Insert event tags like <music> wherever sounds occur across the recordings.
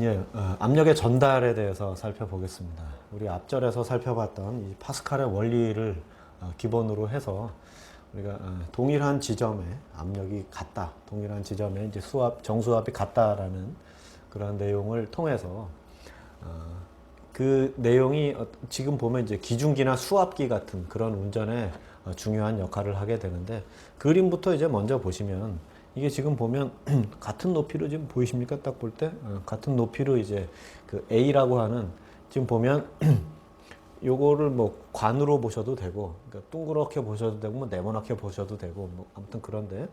예, 어, 압력의 전달에 대해서 살펴보겠습니다. 우리 앞절에서 살펴봤던 이 파스칼의 원리를 어, 기본으로 해서 우리가 어, 동일한 지점에 압력이 같다, 동일한 지점에 이제 수압 정수압이 같다라는 그런 내용을 통해서 어, 그 내용이 어, 지금 보면 이제 기중기나 수압기 같은 그런 운전에 어, 중요한 역할을 하게 되는데 그림부터 이제 먼저 보시면 이게 지금 보면 <clears throat> 같은 높이로 지금 보이십니까? 딱 볼때 어, 같은 높이로 이제 그 A라고 하는 지금 보면 <clears throat> 요거를 뭐 관으로 보셔도 되고 그러니까 둥그렇게 보셔도 되고 뭐 네모나게 보셔도 되고 뭐 아무튼 그런데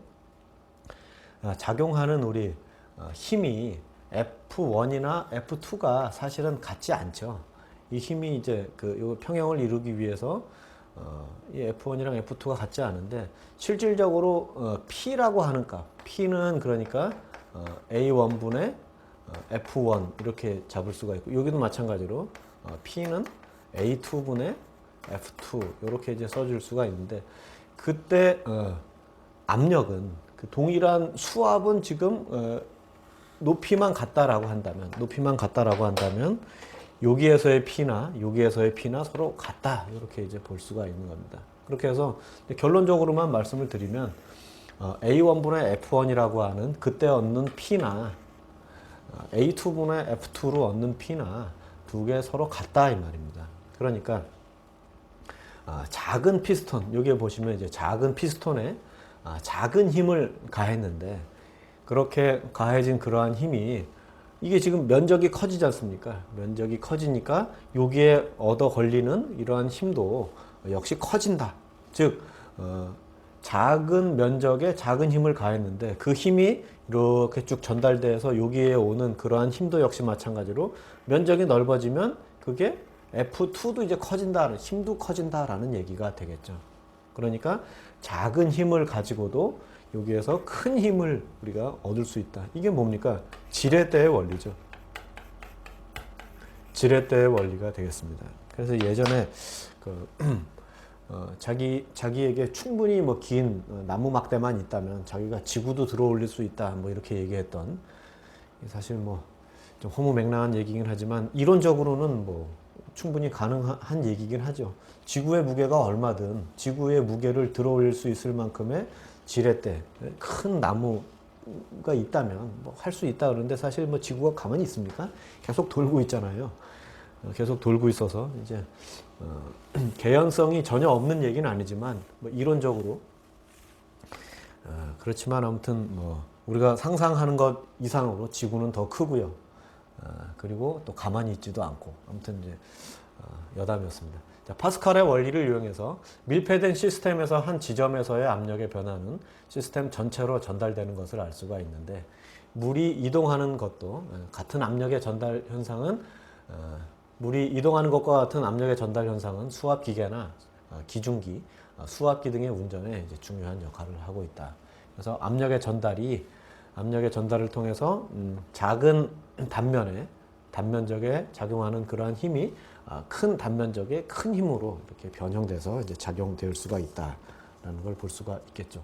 아, 작용하는 우리 어, 힘이 F1이나 F2가 사실은 같지 않죠. 이 힘이 이제 그요 평형을 이루기 위해서 어, 이 F1이랑 F2가 같지 않은데 실질적으로 어, P라고 하는 값, P는 그러니까 어, A1분의 어, F1 이렇게 잡을 수가 있고 여기도 마찬가지로 어, P는 A2분의 F2 이렇게 이제 써줄 수가 있는데 그때 어, 압력은 그 동일한 수압은 지금 어, 높이만 같다라고 한다면 높이만 같다라고 한다면 여기에서의 P나 여기에서의 P나 서로 같다 이렇게 이제 볼 수가 있는 겁니다. 그렇게 해서 결론적으로만 말씀을 드리면 어, A1분의 F1이라고 하는 그때 얻는 P나 어, A2분의 F2로 얻는 P나 두 개 서로 같다 이 말입니다. 그러니까 아, 작은 피스톤 여기에 보시면 이제 작은 피스톤에 아, 작은 힘을 가했는데 그렇게 가해진 그러한 힘이 이게 지금 면적이 커지지 않습니까? 면적이 커지니까 여기에 얻어 걸리는 이러한 힘도 역시 커진다. 즉 어, 작은 면적에 작은 힘을 가했는데 그 힘이 이렇게 쭉 전달돼서 여기에 오는 그러한 힘도 역시 마찬가지로 면적이 넓어지면 그게 F2도 이제 커진다, 힘도 커진다라는 얘기가 되겠죠. 그러니까 작은 힘을 가지고도 여기에서 큰 힘을 우리가 얻을 수 있다. 이게 뭡니까? 지렛대의 원리죠. 지렛대의 원리가 되겠습니다. 그래서 예전에 그 <clears throat> 어, 자기 자기에게 충분히 뭐 긴 나무 막대만 있다면 자기가 지구도 들어올릴 수 있다. 뭐 이렇게 얘기했던 사실 뭐 좀 허무맹랑한 얘기긴 하지만 이론적으로는 뭐 충분히 가능한 얘기긴 하죠. 지구의 무게가 얼마든 지구의 무게를 들어올릴 수 있을 만큼의 지렛대, 큰 나무가 있다면 뭐 할 수 있다 그러는데 사실 뭐 지구가 가만히 있습니까? 계속 돌고 있잖아요. 어, 계속 돌고 있어서 이제 어, <clears throat> 개연성이 전혀 없는 얘기는 아니지만 뭐 이론적으로 어, 그렇지만 아무튼 뭐 우리가 상상하는 것 이상으로 지구는 더 크고요. 어, 그리고 또 가만히 있지도 않고 아무튼 이제 어, 여담이었습니다. 자, 파스칼의 원리를 이용해서 밀폐된 시스템에서 한 지점에서의 압력의 변화는 시스템 전체로 전달되는 것을 알 수가 있는데 물이 이동하는 것도 어, 같은 압력의 전달 현상은 어, 물이 이동하는 것과 같은 압력의 전달 현상은 수압 기계나 어, 기중기, 어, 수압기 등의 운전에 중요한 역할을 하고 있다. 그래서 압력의 전달이 압력의 전달을 통해서 음, 작은 단면에 단면적에 작용하는 그러한 힘이 아, 큰 단면적의 큰 힘으로 이렇게 변형돼서 이제 작용될 수가 있다라는 걸 볼 수가 있겠죠.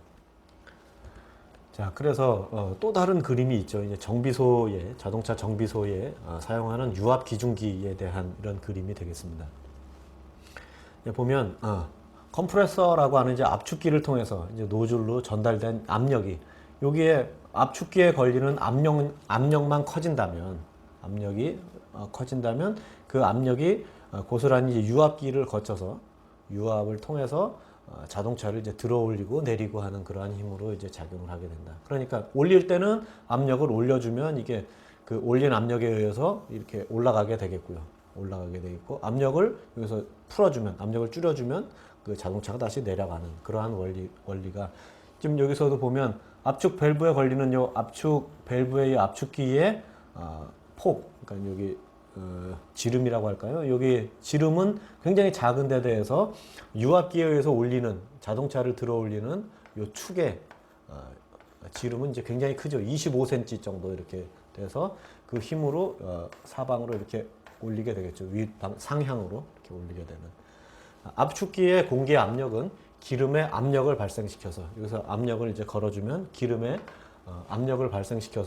자, 그래서 어, 또 다른 그림이 있죠. 이제 정비소에 자동차 정비소에 어, 사용하는 유압 기중기에 대한 이런 그림이 되겠습니다. 보면 어, 컴프레서라고 하는 이제 압축기를 통해서 이제 노즐로 전달된 압력이 여기에 압축기에 걸리는 압력 압력만 커진다면 압력이 어, 커진다면 그 압력이 어, 고스란히 유압기를 거쳐서 유압을 통해서 어, 자동차를 이제 들어 올리고 내리고 하는 그러한 힘으로 이제 작용을 하게 된다. 그러니까 올릴 때는 압력을 올려주면 이게 그 올린 압력에 의해서 이렇게 올라가게 되겠고요. 올라가게 되겠고 압력을 여기서 풀어주면 압력을 줄여주면 그 자동차가 다시 내려가는 그러한 원리 원리가 지금 여기서도 보면 압축 밸브에 걸리는 요 압축 밸브의 이 압축기의 어, 폭, 그러니까 여기 어, 지름이라고 할까요? 여기 지름은 굉장히 작은 데 대해서 유압기에 의해서 올리는 자동차를 들어 올리는 요 축의 어, 지름은 이제 굉장히 크죠. 25cm 정도 이렇게 돼서 그 힘으로 어, 사방으로 이렇게 올리게 되겠죠. 위 방, 상향으로 이렇게 올리게 되는. 압축기의 공기 압력은 기름의 압력을 발생시켜서 여기서 압력을 이제 걸어주면 기름의 어, 압력을 발생시켜서